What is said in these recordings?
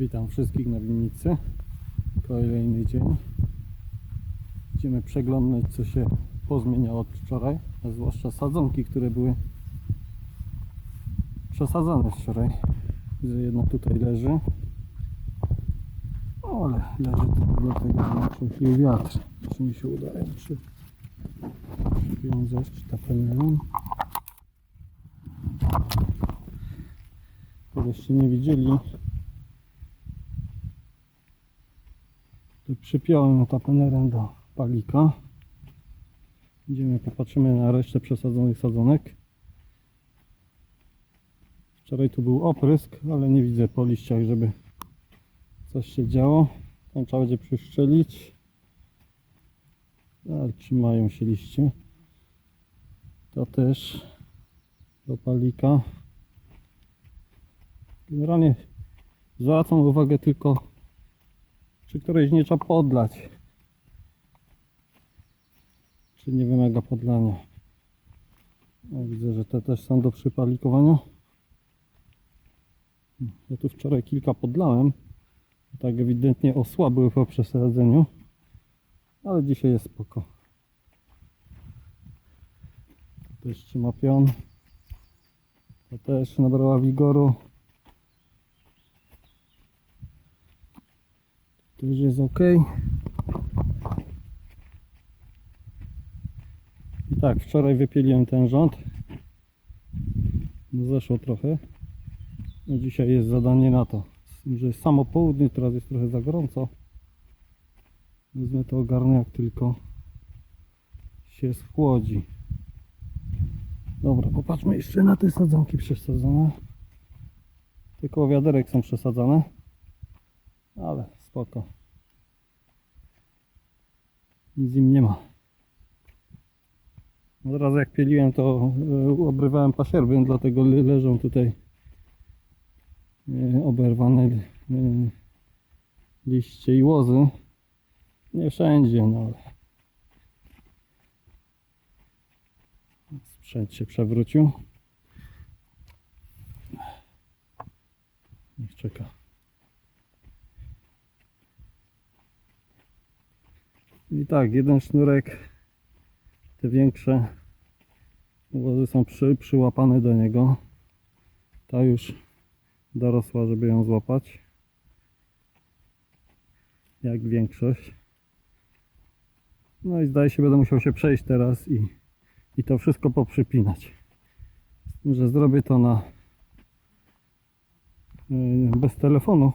Witam wszystkich na winnicy. Kolejny dzień. Idziemy przeglądać co się pozmieniało od wczoraj, a zwłaszcza sadzonki, które były przesadzane wczoraj. Widzę jedna tutaj leży. O, ale leży tylko dlatego, że przechwił wiatr. Czy mi się udaje? Czy wiązać tapelerem? Gdybyście nie widzieli, to przypiąłem tapenerem do palika. Idziemy, popatrzymy na resztę przesadzonych sadzonek. Wczoraj tu był oprysk, ale nie widzę po liściach, żeby coś się działo. Tam trzeba będzie przyszczelić. Ale trzymają się liście. To też do palika. Generalnie zwracam uwagę tylko, czy którejś nie trzeba podlać. Czy nie wymaga podlania. No, widzę, że te też są do przypalikowania. Ja tu wczoraj kilka podlałem. Tak ewidentnie osłabły po przesadzeniu. Ale dzisiaj jest spoko. To też trzyma pion. To też nabrała wigoru. To już jest ok. I tak, wczoraj wypieliłem ten rząd. No zeszło trochę. No dzisiaj jest zadanie na to. Że jest samo południe, teraz jest trochę za gorąco. Wezmę to ogarnę jak tylko się schłodzi. Dobra, popatrzmy jeszcze na te sadzonki przesadzone. Tylko wiaderek są przesadzane. Ale spoko. Nic im nie ma. Od razu jak pieliłem to e, obrywałem pasierby, dlatego le- leżą tutaj e, oberwane e, liście i łozy. Nie wszędzie, no ale sprzęt się przewrócił. Niech czeka. I tak, jeden sznurek, te większe łozy są przy, przyłapane do niego. Ta już dorosła, żeby ją złapać. Jak większość. No i zdaje się, będę musiał się przejść teraz i, i to wszystko poprzypinać. Z że zrobię to na yy, bez telefonu.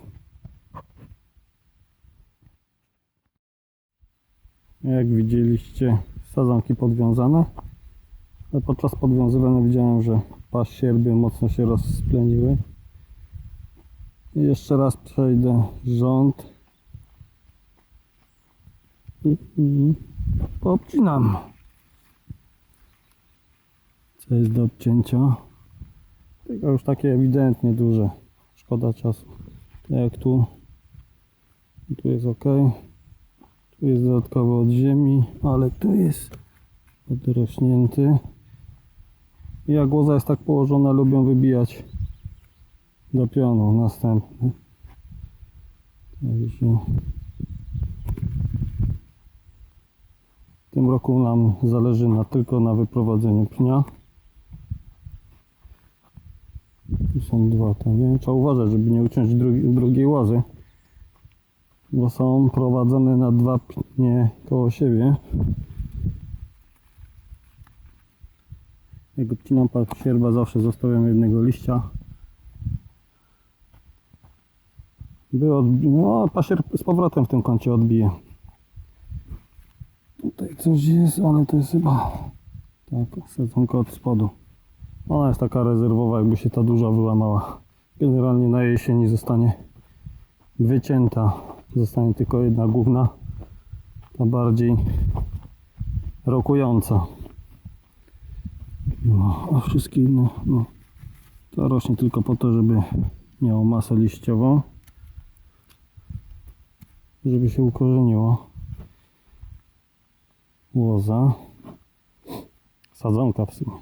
Jak widzieliście, sadzonki podwiązane. Podczas podwiązywania widziałem, że pas sierby mocno się rozspleniły. Jeszcze raz przejdę rząd i, i obcinam. Co jest do obcięcia? Tylko już takie ewidentnie duże. Szkoda czasu. Tak jak tu. Tu jest ok. Tu jest dodatkowo od ziemi, ale tu jest odrośnięty. I jak łoza jest tak położona, lubią wybijać do pionu następny. Także w tym roku nam zależy na, tylko na wyprowadzeniu pnia. Tu są dwa, wiem, trzeba uważać, żeby nie uciąć drugi, drugiej łozy bo są prowadzone na dwa pnie koło siebie. Jak obcinam sierba zawsze zostawiam jednego liścia. By odbi- no, pasier z powrotem w tym kącie odbije. Tutaj coś jest, ale to jest chyba tak, sadzonka od spodu. Ona jest taka rezerwowa, jakby się ta duża wyłamała. Generalnie na jesieni zostanie wycięta. Zostanie tylko jedna główna, ta bardziej rokująca. No, a wszystkie inne, no, to rośnie tylko po to, żeby miało masę liściową, żeby się ukorzeniło. Łoza, sadzonka w sumie.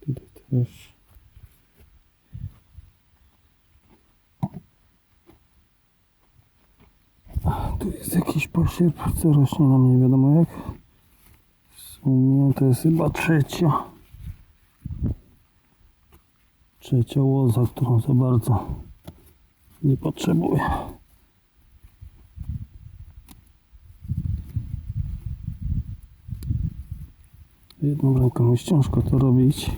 Tutaj też. Tu jest jakiś pasierb, co rośnie nam nie wiadomo jak. W sumie to jest chyba trzecia. Trzecia łoza, którą za bardzo nie potrzebuję. Jedną ręką jest ciężko to robić.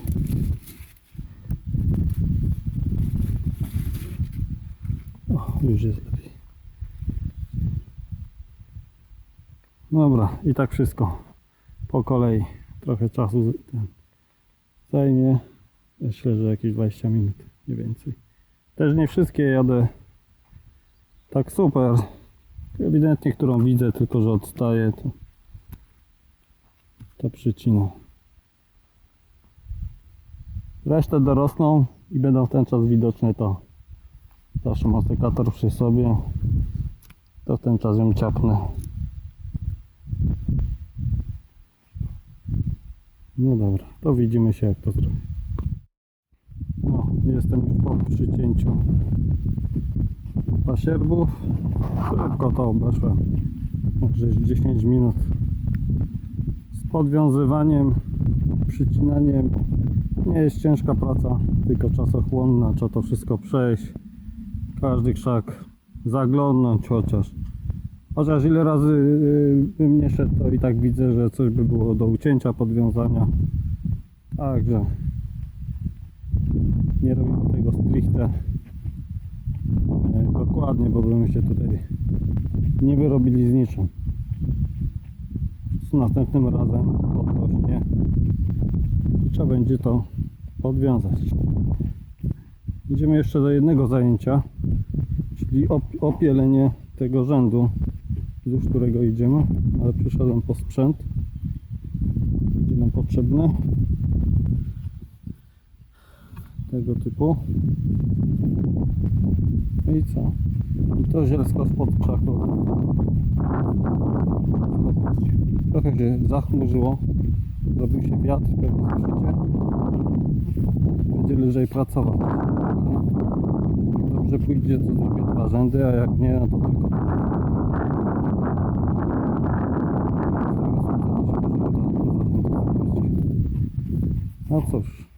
O, już jest lepiej. Dobra, i tak wszystko. Po kolei. Trochę czasu zajmie. Myślę, że jakieś 20 minut, nie więcej. Też nie wszystkie jadę tak super. Ewidentnie, którą widzę, tylko że odstaje, to, to przycina. Resztę dorosną i będą w ten czas widoczne to. Zawsze mam przy sobie. To w ten czas ją ciapnę. No dobra, to widzimy się jak to zrobię. No, jestem już po przycięciu pasierbów. Szybko to obeszłem. Może 10 minut. Z podwiązywaniem, przycinaniem. Nie jest ciężka praca, tylko czasochłonna. Trzeba to wszystko przejść. Każdy krzak zaglądnąć chociaż. Chociaż ile razy yy, bym nie szedł, to i tak widzę, że coś by było do ucięcia, podwiązania. Także nie robimy tego stricte e, dokładnie, bo byśmy się tutaj nie wyrobili z niczym. Następnym razem podrośnie i trzeba będzie to podwiązać. Idziemy jeszcze do jednego zajęcia, czyli op- opielenie tego rzędu, wzdłuż którego idziemy, ale przyszedłem po sprzęt. Będzie nam potrzebny tego typu. No I co? I to zielsko spod krzaków. Trochę się zachmurzyło. Zrobił się wiatr, pewnie słyszycie. Będzie lżej pracować. Dobrze pójdzie, to zrobię dwa rzędy, a jak nie, no to tylko. No cóż.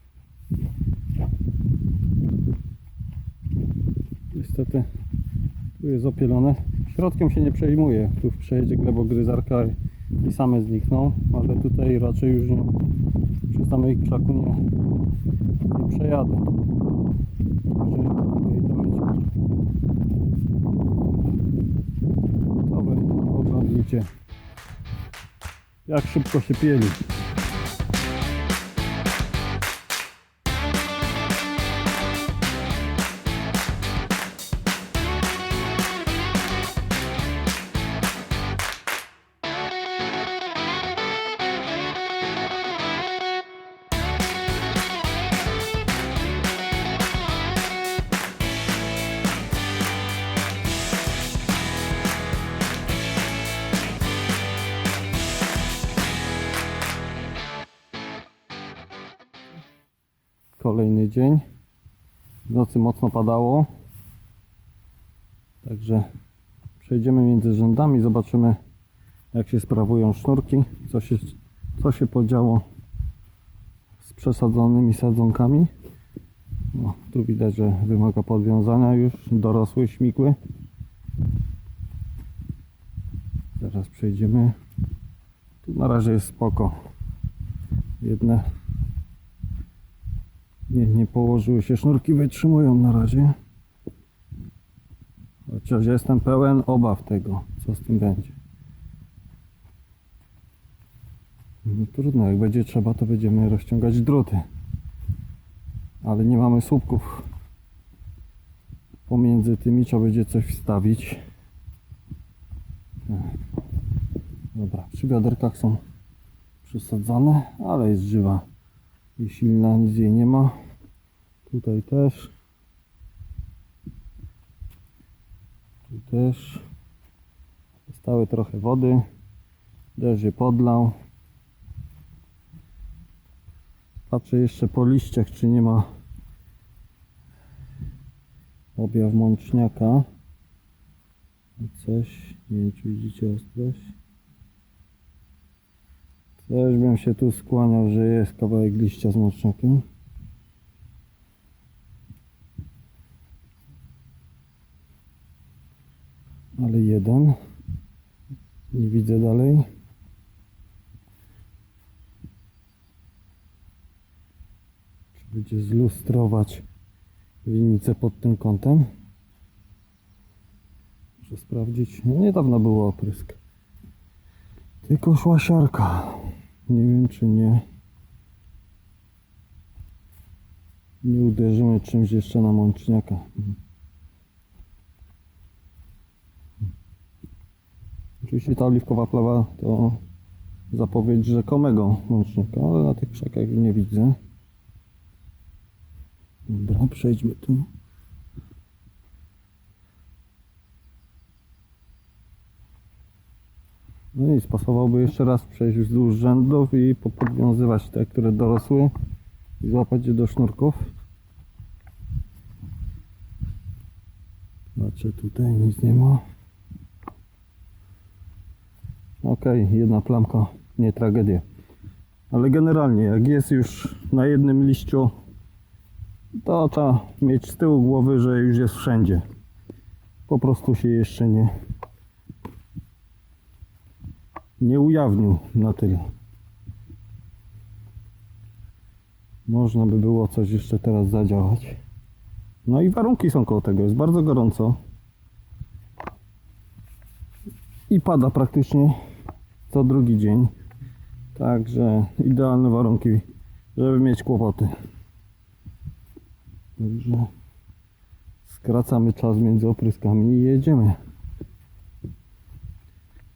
Niestety tu jest opielone. Środkiem się nie przejmuje. Tu przejedzie glebogryzarka i- same znikną, ale tutaj raczej już nie, przy samej krzaku nie, nie przejadę. Wy oglądajcie jak szybko się pieli. Kolejny dzień. W nocy mocno padało. Także przejdziemy między rzędami, zobaczymy jak się sprawują sznurki, co się, co się podziało z przesadzonymi sadzonkami. No, tu widać, że wymaga podwiązania już dorosły śmigły. Zaraz przejdziemy. Tu na razie jest spoko. Jedne nie, nie położyły się sznurki, wytrzymują na razie. Chociaż jestem pełen obaw tego, co z tym będzie. No trudno, jak będzie trzeba, to będziemy rozciągać druty. Ale nie mamy słupków. Pomiędzy tymi trzeba będzie coś wstawić. Dobra, przy wiaderkach są przesadzane, ale jest żywa i silna, nic jej nie ma. Tutaj też. Tu też. Zostały trochę wody. Deszcz je podlał. Patrzę jeszcze po liściach, czy nie ma objaw mączniaka. Coś, nie wiem czy widzicie ostrość. Coś bym się tu skłaniał, że jest kawałek liścia z moczniakiem. Ale jeden. Nie widzę dalej. Czy będzie zlustrować winnicę pod tym kątem? Muszę sprawdzić. No niedawno było oprysk. Tylko szła siarka. Nie wiem czy nie. Nie uderzymy czymś jeszcze na mączniaka. Oczywiście ta oliwkowa plawa to zapowiedź rzekomego mącznika, ale na tych krzakach nie widzę. Dobra, przejdźmy tu. Pasowałby jeszcze raz przejść wzdłuż rzędów i podwiązywać te, które dorosły i złapać je do sznurków. Patrzę tutaj, nic nie ma. Okej, jedna plamka, nie tragedia. Ale generalnie, jak jest już na jednym liściu, to trzeba mieć z tyłu głowy, że już jest wszędzie. Po prostu się jeszcze nie, nie ujawnił na tyle. Można by było coś jeszcze teraz zadziałać. No i warunki są koło tego. Jest bardzo gorąco. I pada praktycznie co drugi dzień. Także idealne warunki, żeby mieć kłopoty. Także skracamy czas między opryskami i jedziemy.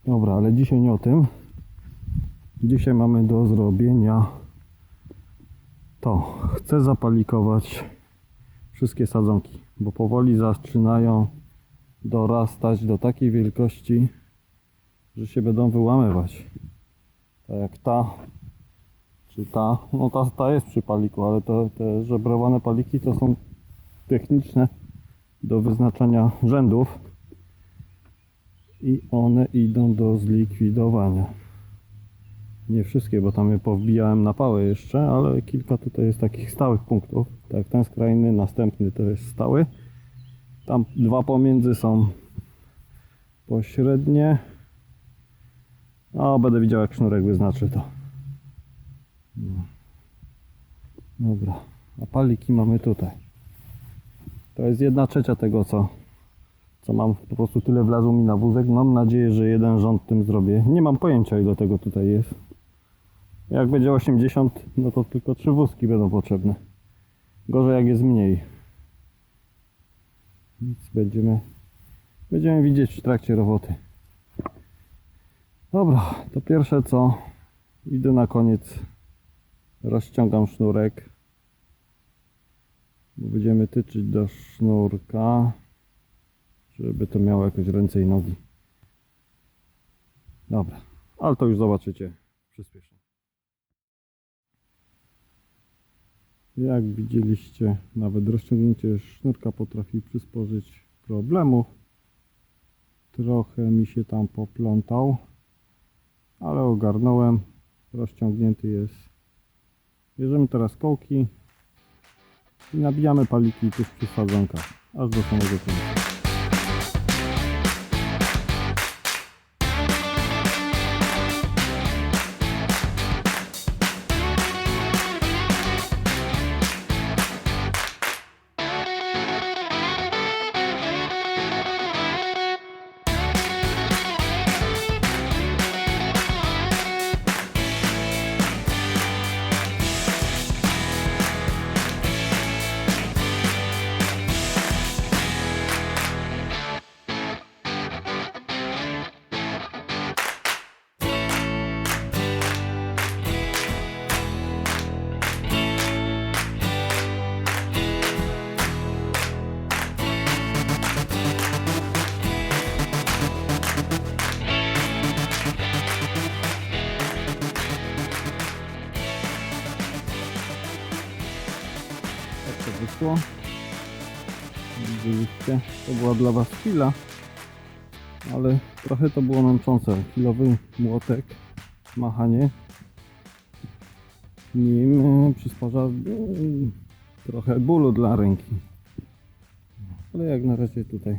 Dobra, ale dzisiaj nie o tym. Dzisiaj mamy do zrobienia to. Chcę zapalikować wszystkie sadzonki, bo powoli zaczynają dorastać do takiej wielkości, że się będą wyłamywać. Tak jak ta, czy ta, no ta, ta jest przy paliku, ale to, te żebrowane paliki to są techniczne do wyznaczania rzędów i one idą do zlikwidowania. Nie wszystkie, bo tam je powbijałem na pałę jeszcze, ale kilka tutaj jest takich stałych punktów. Tak ten skrajny, następny to jest stały. Tam dwa pomiędzy są pośrednie. O, będę widział jak sznurek wyznaczy to. No. Dobra, a paliki mamy tutaj. To jest jedna trzecia tego, co, co mam. Po prostu tyle wlazło mi na wózek. Mam nadzieję, że jeden rząd tym zrobię. Nie mam pojęcia, ile tego tutaj jest. Jak będzie 80, no to tylko trzy wózki będą potrzebne. Gorzej jak jest mniej. Nic będziemy, będziemy widzieć w trakcie roboty. Dobra, to pierwsze co idę na koniec rozciągam sznurek będziemy tyczyć do sznurka żeby to miało jakoś ręce i nogi. Dobra, ale to już zobaczycie. Przyspieszam jak widzieliście nawet rozciągnięcie sznurka potrafi przysporzyć problemów trochę mi się tam poplątał ale ogarnąłem. Rozciągnięty jest. Bierzemy teraz kołki i nabijamy paliki tuż przy sadzonkach aż do samego końca była dla Was chwila. ale trochę to było męczące. Kilowy młotek, machanie nim przysparza e, trochę bólu dla ręki. Ale jak na razie tutaj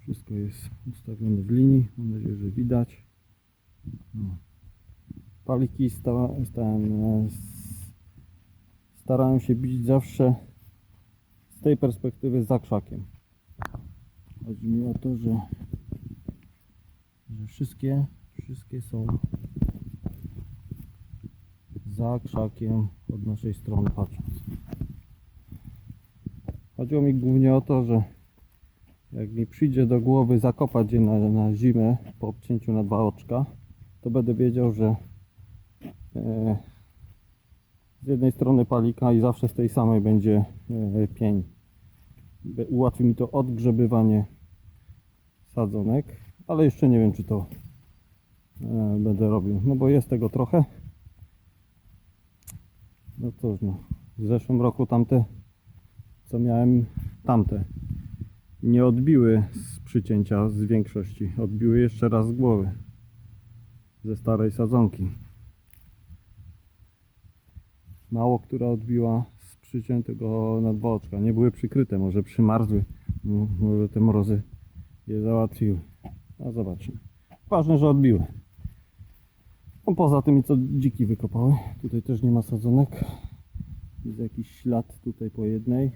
wszystko jest ustawione w linii. Mam nadzieję, że widać. No. Paliki sta, sta, e, s- starałem się bić zawsze z tej perspektywy za krzakiem. Chodzi mi o to, że, że wszystkie, wszystkie są za krzakiem od naszej strony patrząc. Chodziło mi głównie o to, że jak mi przyjdzie do głowy zakopać je na, na zimę po obcięciu na dwa oczka, to będę wiedział, że e, z jednej strony palika i zawsze z tej samej będzie e, pień. Ułatwi mi to odgrzebywanie sadzonek, ale jeszcze nie wiem, czy to e, będę robił. No bo jest tego trochę. No cóż, no. W zeszłym roku tamte, co miałem, tamte nie odbiły z przycięcia z większości. Odbiły jeszcze raz z głowy. Ze starej sadzonki. Mało która odbiła z przyciętego na dwa oczka. Nie były przykryte, może przymarzły. Może te mrozy je załatwiły. A zobaczmy. Ważne, że odbiły. No poza tymi co dziki wykopały. Tutaj też nie ma sadzonek. Jest jakiś ślad tutaj po jednej.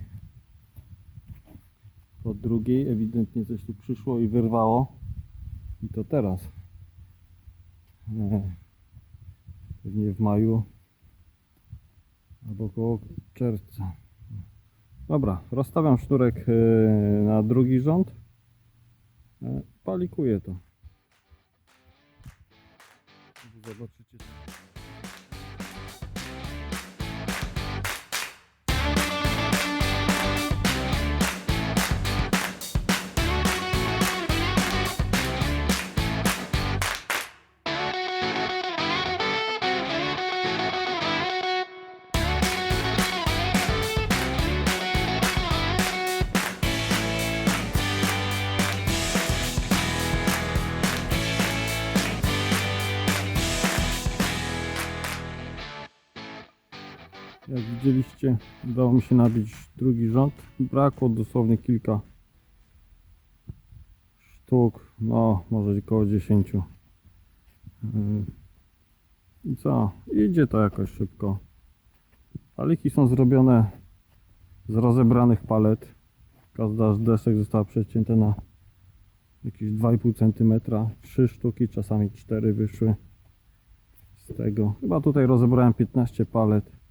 Po drugiej ewidentnie coś tu przyszło i wyrwało. I to teraz. Pewnie w maju albo koło czerwca. Dobra, rozstawiam sznurek e, na drugi rząd. E, Palikuję to. Zobaczycie. Widzieliście, udało mi się nabić drugi rząd. Brakło dosłownie kilka sztuk, no może około 10. Yy. I co? Idzie to jakoś szybko. Paliki są zrobione z rozebranych palet. Każda z desek została przecięta na jakieś 2,5 cm. Trzy sztuki, czasami 4 wyszły z tego. Chyba tutaj rozebrałem 15 palet.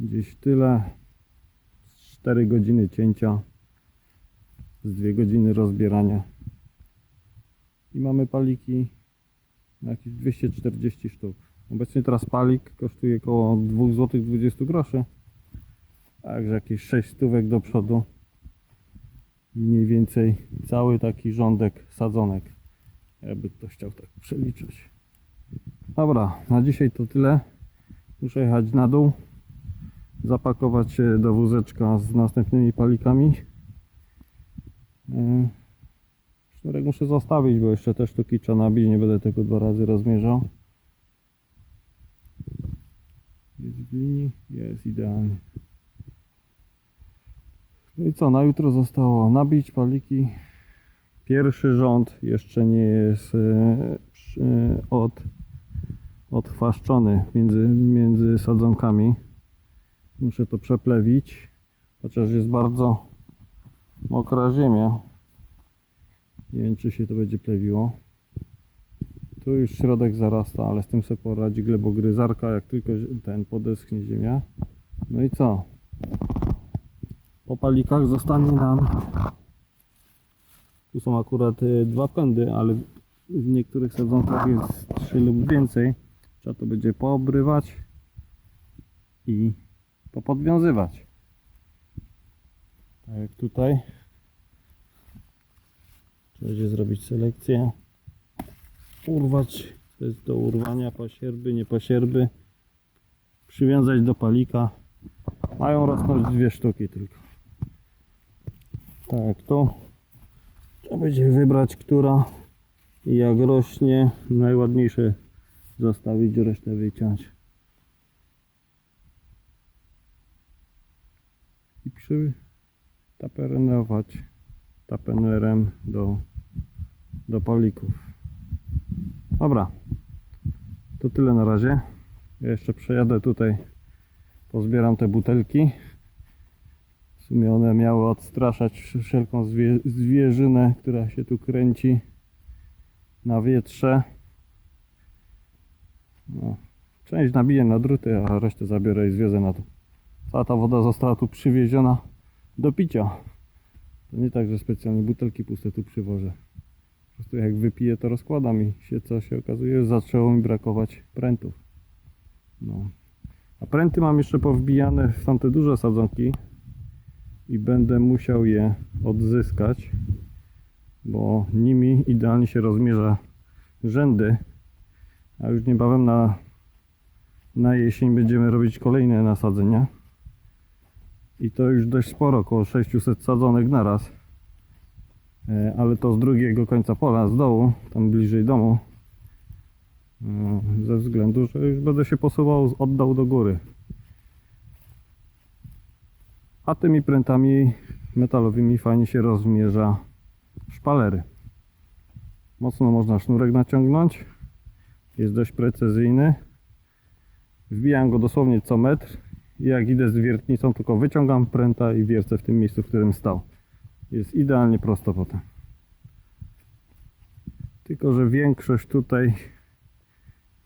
Gdzieś tyle. 4 godziny cięcia. Z 2 godziny rozbierania. I mamy paliki na jakieś 240 sztuk. Obecnie teraz palik kosztuje około 2 zł 20 groszy. Także jakieś 6 stówek do przodu. Mniej więcej cały taki rządek sadzonek. Jakby ktoś chciał tak przeliczyć. Dobra, na dzisiaj to tyle. Muszę jechać na dół zapakować do wózeczka z następnymi palikami. Sznurek muszę zostawić, bo jeszcze też tu kicza nabić, nie będę tego dwa razy rozmierzał. Jest w linii? Jest idealnie. No i co, na jutro zostało nabić paliki. Pierwszy rząd jeszcze nie jest przy- yy, od, odchwaszczony między, między sadzonkami. Muszę to przeplewić, chociaż jest bardzo mokra ziemia. Nie wiem, czy się to będzie plewiło. Tu już środek zarasta, ale z tym sobie poradzi glebogryzarka, jak tylko ten podeschnie ziemia. No i co? Po palikach zostanie nam... Tu są akurat y, dwa pędy, ale w niektórych sadzonkach jest trzy lub więcej. Trzeba to będzie poobrywać i popodwiązywać. Tak jak tutaj. Trzeba będzie zrobić selekcję. Urwać, to jest do urwania pasierby, nie pasierby. Przywiązać do palika. Mają rosnąć dwie sztuki tylko. Tak jak to. Trzeba będzie wybrać, która i jak rośnie, najładniejsze zostawić, resztę wyciąć. I przytaperować tapenerem do, do palików. Dobra, to tyle na razie. Ja jeszcze przejadę tutaj, pozbieram te butelki. W sumie one miały odstraszać wszelką zwie, zwierzynę, która się tu kręci na wietrze. No, część nabiję na druty, a resztę zabiorę i zwiozę na to. Cała ta woda została tu przywieziona do picia. To nie tak, że specjalnie butelki puste tu przywożę. Po prostu jak wypiję, to rozkładam i się co się okazuje, zaczęło mi brakować prętów. No. A pręty mam jeszcze powbijane w tamte duże sadzonki i będę musiał je odzyskać, bo nimi idealnie się rozmierza rzędy, a już niebawem na, na jesień będziemy robić kolejne nasadzenia. I to już dość sporo, około 600 sadzonek na raz. E, Ale to z drugiego końca pola, z dołu, tam bliżej domu. E, Ze względu, że już będę się posuwał z oddał do góry. A tymi prętami metalowymi fajnie się rozmierza szpalery. Mocno można sznurek naciągnąć. Jest dość precyzyjny. Wbijam go dosłownie co metr. Jak idę z wiertnicą, tylko wyciągam pręta i wiercę w tym miejscu, w którym stał. Jest idealnie prosto potem. Tylko, że większość tutaj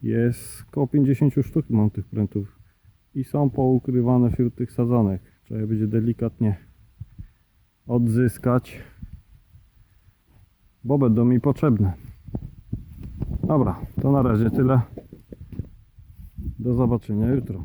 jest około 50 sztuk mam tych prętów i są poukrywane wśród tych sadzonek. Trzeba je będzie delikatnie odzyskać, bo będą mi potrzebne. Dobra, to na razie tyle. Do zobaczenia jutro.